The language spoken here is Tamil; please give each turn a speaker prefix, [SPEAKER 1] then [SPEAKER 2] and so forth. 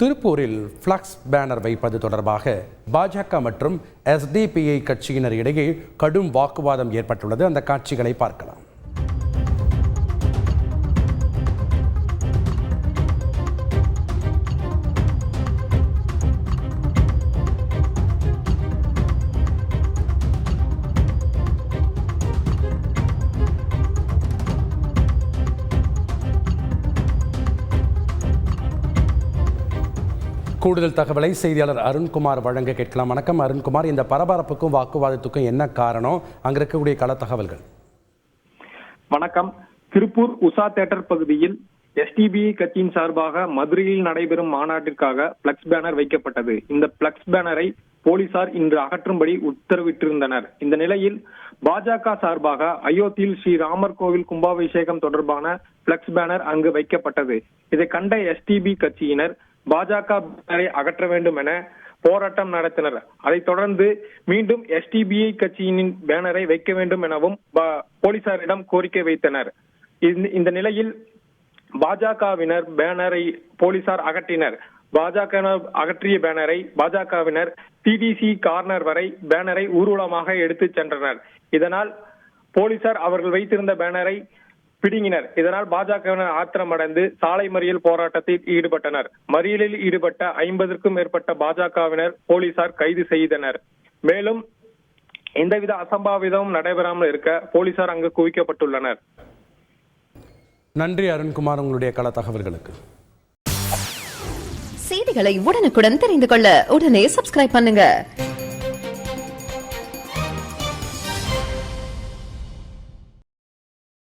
[SPEAKER 1] திருப்பூரில் ஃப்ளக்ஸ் பேனர் வைப்பது தொடர்பாக பாஜக மற்றும் எஸ்டிபிஐ கட்சியினர் இடையே கடும் வாக்குவாதம் ஏற்பட்டுள்ளது. அந்த காட்சிகளை பார்க்கலாம். கூடுதல் தகவலை செய்தியாளர் அருண்குமார் வழங்க கேட்கலாம். வணக்கம் அருண்குமார். இந்த பரபரப்புக்கும் வாக்குவாதத்துக்கும் என்ன காரணம்? அங்க இருக்கக்கூடிய கள தகவல்கள்.
[SPEAKER 2] வணக்கம். திருப்பூர் உஷா தேட்டர் பகுதியில் எஸ்டிபி கட்சியின் சார்பாக மதுரையில் நடைபெறும் மாநாட்டிற்காக பிளக்ஸ் பேனர் வைக்கப்பட்டது. இந்த பிளக்ஸ் பேனரை போலீசார் இன்று அகற்றும்படி உத்தரவிட்டிருந்தனர். இந்த நிலையில் பாஜக சார்பாக அயோத்தியில் ஸ்ரீ ராமர் கோவில் கும்பாபிஷேகம் தொடர்பான பிளக்ஸ் பேனர் அங்கு வைக்கப்பட்டது. இதை கண்ட எஸ்டிபி கட்சியினர் பாஜக பேனரை அகற்ற வேண்டும் என போராட்டம் நடத்தினர். அதைத் தொடர்ந்து மீண்டும் எஸ்டிபிஐ கட்சியின் பேனரை வைக்க வேண்டும் எனவும் போலீசாரிடம் கோரிக்கை வைத்தனர். இந்த- இந்த நிலையில் பாஜகவினர் பேனரை போலீசார் அகற்றினர். பாஜக அகற்றிய பேனரை பாஜகவினர் டிடிசி கார்னர் வரை பேனரை ஊர்வலமாக எடுத்துச் சென்றனர். இதனால் போலீசார் அவர்கள் வைத்திருந்த பேனரை பிடுங்கினர். இதனால் பாஜகவினர் ஆத்திரமடைந்து சாலை மறியல் போராட்டத்தில் ஈடுபட்டனர். மறியலில் ஈடுபட்ட ஐம்பதற்கும் மேற்பட்ட பாஜகவினர் போலீசார் கைது செய்தனர். மேலும் எந்தவித அசம்பாவிதமும் நடைபெறாமல் இருக்க போலீசார் அங்கு குவிக்கப்பட்டுள்ளனர்.
[SPEAKER 1] நன்றி அருண்குமார் உங்களுடைய கள தகவல்களுக்கு.
[SPEAKER 3] செய்திகளை உடனுக்குடன் தெரிந்து கொள்ள உடனே சப்ஸ்கிரைப் பண்ணுங்க.